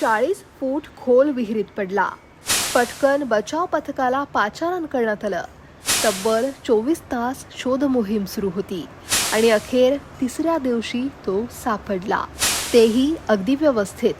चाळीस फूट खोल विहिरीत पडला. पटकन बचाव पथकाला पाचारण करण्यात आलं. तब्बल चोवीस तास शोध मोहीम सुरू होती आणि अखेर तिसऱ्या दिवशी तो सापडला. तेही अगदी व्यवस्थित.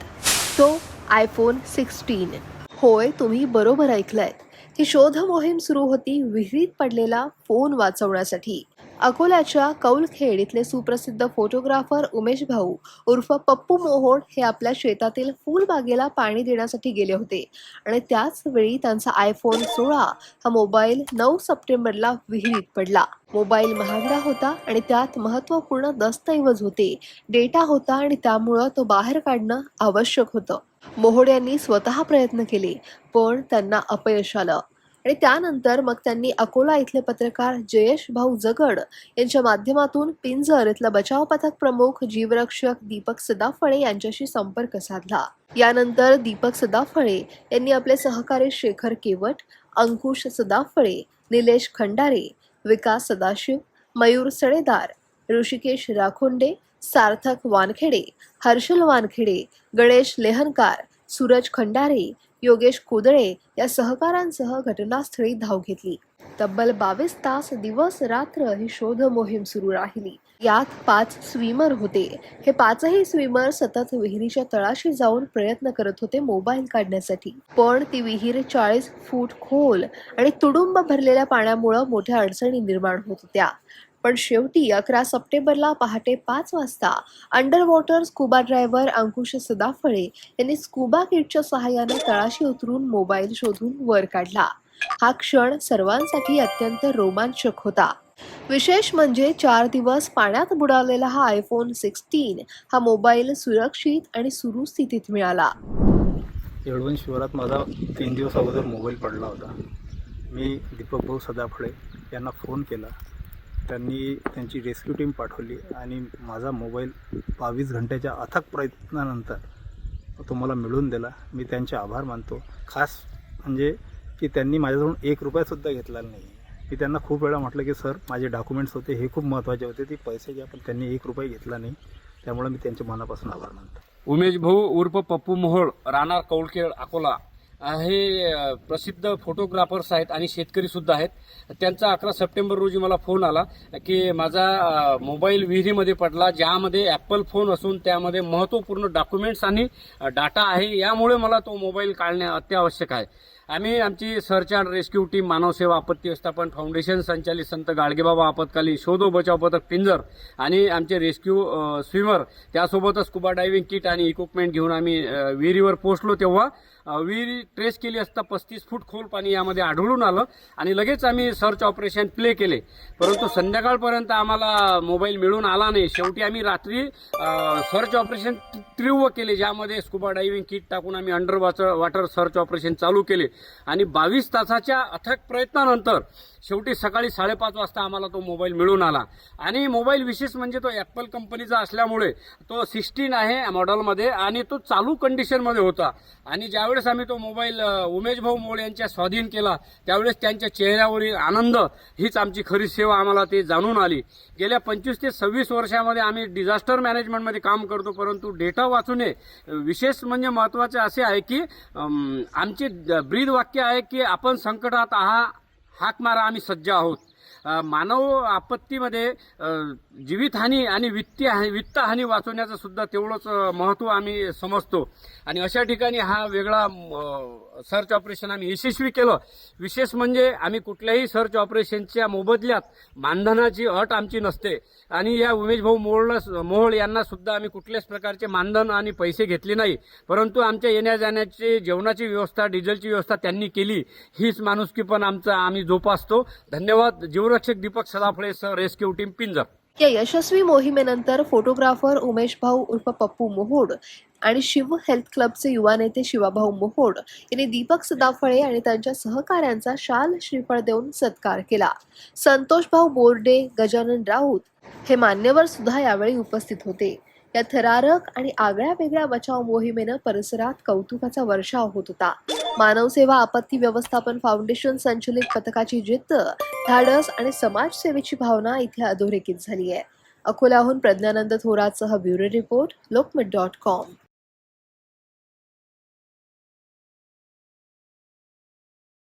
तो आयफोन सिक्स्टीन. होय तुम्ही बरोबर ऐकलंय. ही शोध मोहीम सुरू होती विहिरीत पडलेला फोन वाचवण्यासाठी. अकोल्याच्या कौलखेड इथले सुप्रसिद्ध फोटोग्राफर उमेश भाऊ उर्फ पप्पू मोहोड हे आपल्या शेतातील फुलबागेला पाणी देण्यासाठी गेले होते. आणि त्याच वेळी त्यांचा आयफोन सोळा हा मोबाईल नऊ सप्टेंबरला विहिरीत पडला. मोबाईल महागडा होता आणि त्यात महत्त्वपूर्ण दस्तऐवज होते. डेटा होता आणि त्यामुळं तो बाहेर काढणं आवश्यक होतं. मोहोड यांनी स्वतः प्रयत्न केले पण त्यांना अपयश आलं. आणि त्यानंतर मग त्यांनी अकोला इथले पत्रकार जयेश भाऊ जगड यांच्या माध्यमातून पिंजर इथला बचाव पथक प्रमुख जीवरक्षक दीपक सदाफळे यांच्याशी संपर्क साधला. यानंतर दीपक सदाफळे यांनी आपले सहकारी शेखर केवट अंकुश सदाफळे निलेश खंडारे विकास सदाशिव मयूर सडेदार ऋषिकेश राखोंडे सार्थक वानखेडे हर्षल वानखेडे गणेश लेहनकार सूरज खंडारे योगेश कुदळे या सहकारांसह घटनास्थळी धाव घेतली. तब्बल बावीस तास दिवस रात्र ही शोध मोहीम सुरू राहिली. यात पाच स्विमर होते. हे पाचही स्विमर सतत विहिरीच्या तळाशी जाऊन प्रयत्न करत होते मोबाईल काढण्यासाठी. पण ती विहीर चाळीस फूट खोल आणि तुडुंब भरलेल्या पाण्यामुळं मोठ्या अडचणी निर्माण होत होत्या. पण शेवटी अकरा सप्टेंबरला पहाटे पाच वाजता under water scuba driver Ankush Sadaphale यांनी स्कुबा किटच्या सहाय्याने तळाशी उतरून मोबाईल शोधून वर काढला. हा क्षण सर्वांसाठी अत्यंत रोमांचक होता. विशेष म्हणजे चार दिवस पाण्यात बुडालेला हा आयफोन सिक्स्टीन हा मोबाईल सुरक्षित आणि सुरू स्थितीत मिळाला. येळवण शिवारात माझा तीन दिवस अगोदर मोबाईल पडला होता. मी दीपक भाऊ सदाफळे यांना फोन केला. त्यांनी त्यांची रेस्क्यू टीम पाठवली आणि माझा मोबाईल बावीस घंट्याच्या अथक प्रयत्नानंतर तो मला मिळवून दिला. मी त्यांचे आभार मानतो. खास म्हणजे की त्यांनी माझ्याजवळून एक रुपयासुद्धा घेतला नाही. मी त्यांना खूप वेळा म्हटलं की सर माझे डॉक्युमेंट्स होते हे खूप महत्त्वाचे होते ते पैसे घ्या पण त्यांनी एक रुपये घेतला नाही. त्यामुळे मी त्यांचे मनापासून आभार मानतो. उमेश भाऊ उर्फ पप्पू मोहोळ राणा कौळखेळ अकोला. हे प्रसिद्ध फोटोग्राफर्स आहेत आणि शेतकरीसुद्धा आहेत. त्यांचा अकरा सप्टेंबर रोजी मला फोन आला की माझा मोबाईल विहिरीमध्ये पडला ज्यामध्ये ॲपल फोन असून त्यामध्ये महत्त्वपूर्ण डॉक्युमेंट्स आणि डाटा आहे यामुळे मला तो मोबाईल काढणे अत्यावश्यक आहे. आम्ही आमची search and rescue team Manavseva Apatti Vyavasthapan foundation संचालित संत गाडगेबाबा आपत्कालीन शोधो बचाव पथक पिंजर आणि आमचे रेस्क्यू स्विमर त्यासोबतच स्कुबा डायव्हिंग किट आणि इक्विपमेंट घेऊन आम्ही विहिरीवर पोहोचलो तेव्हा विहीर ट्रेस केली असता पस्तीस फूट खोल पाणी यामध्ये आढळून आलं आणि लगेच आम्ही सर्च ऑपरेशन प्ले केले. परंतु संध्याकाळपर्यंत आम्हाला मोबाईल मिळून आला नाही. शेवटी आम्ही रात्री सर्च ऑपरेशन तीव्र केले ज्यामध्ये स्कुबा डायव्हिंग किट टाकून आम्ही अंडर वॉटर सर्च ऑपरेशन चालू केले. आणि बावीस तासाच्या अथक प्रयत्नानंतर शेवटी सकाळी साडेपाच वाजता आम्हाला तो मोबाईल मिळून आला. आणि मोबाईल विशेष म्हणजे तो ॲपल कंपनीचा असल्यामुळे तो सिक्स्टीन आहे मॉडेलमध्ये आणि तो चालू कंडिशनमध्ये होता. आणि ज्यावेळेस आम्ही तो मोबाईल उमेश भाऊ मोळ यांच्या स्वाधीन केला त्यावेळेस त्यांच्या चेहऱ्यावरील आनंद हीच आमची खरी सेवा आम्हाला ते जाणून आली. गेल्या पंचवीस ते सव्वीस वर्षामध्ये आम्ही डिझास्टर मॅनेजमेंटमध्ये काम करतो परंतु डेटा वाचूने विशेष म्हणजे महत्त्वाचे असे आहे की आमचे ब्रीद वाक्य आहे की आपण संकटात आहा हाक मारा आम्ही सज्ज आहोत. मानव आपत्तीमध्ये जीवितहानी आणि वित्तीय वित्तहानी वाचवण्याचं सुद्धा तेवढंच महत्त्व आम्ही समजतो. आणि अशा ठिकाणी हा वेगळा सर्च ऑपरेशन आम्ही यशस्वी केलं. विशेष म्हणजे आम्ही कुठल्याही सर्च ऑपरेशनच्या मोबदल्यात मानधनाची अट आमची नसते. आणि या उमेश भाऊ मोहळला मोहोळ यांना सुद्धा आम्ही कुठल्याच प्रकारचे मानधन आणि पैसे घेतले नाही. परंतु आमच्या येण्या जाण्याची जेवणाची व्यवस्था डिझेलची व्यवस्था त्यांनी केली. हीच माणुसकी पण आमचा आम्ही जोपासतो. धन्यवाद. जीवरक्षक दीपक सदाफळे सह रेस्क्यू टीम पिंजर. या यशस्वी मोहिमेनंतर फोटोग्राफर उमेश भाऊ उर्फ पप्पू मोहोड आणि शिव हेल्थ क्लबचे युवा नेते शिवाभाऊ मोहोड यांनी दीपक सदाफळे आणि त्यांच्या सहकाऱ्यांचा शाल श्रीफळ देऊन सत्कार केला. संतोष भाऊ बोर्डे गजानन राऊत हे मान्यवर सुद्धा यावेळी उपस्थित होते. या थरारक आणि आगळ्या वेगळ्या बचाव मोहिमेनं परिसरात कौतुकाचा वर्षाव होत होता. मानवसेवा आपत्ती व्यवस्थापन फाउंडेशन संचलित पथकाची जिद्द धाडस आणि समाजसेवेची भावना इथे अधोरेखित झाली आहे. अकोल्याहून Pragyanand थोरातसह bureau report Lokmat dot com.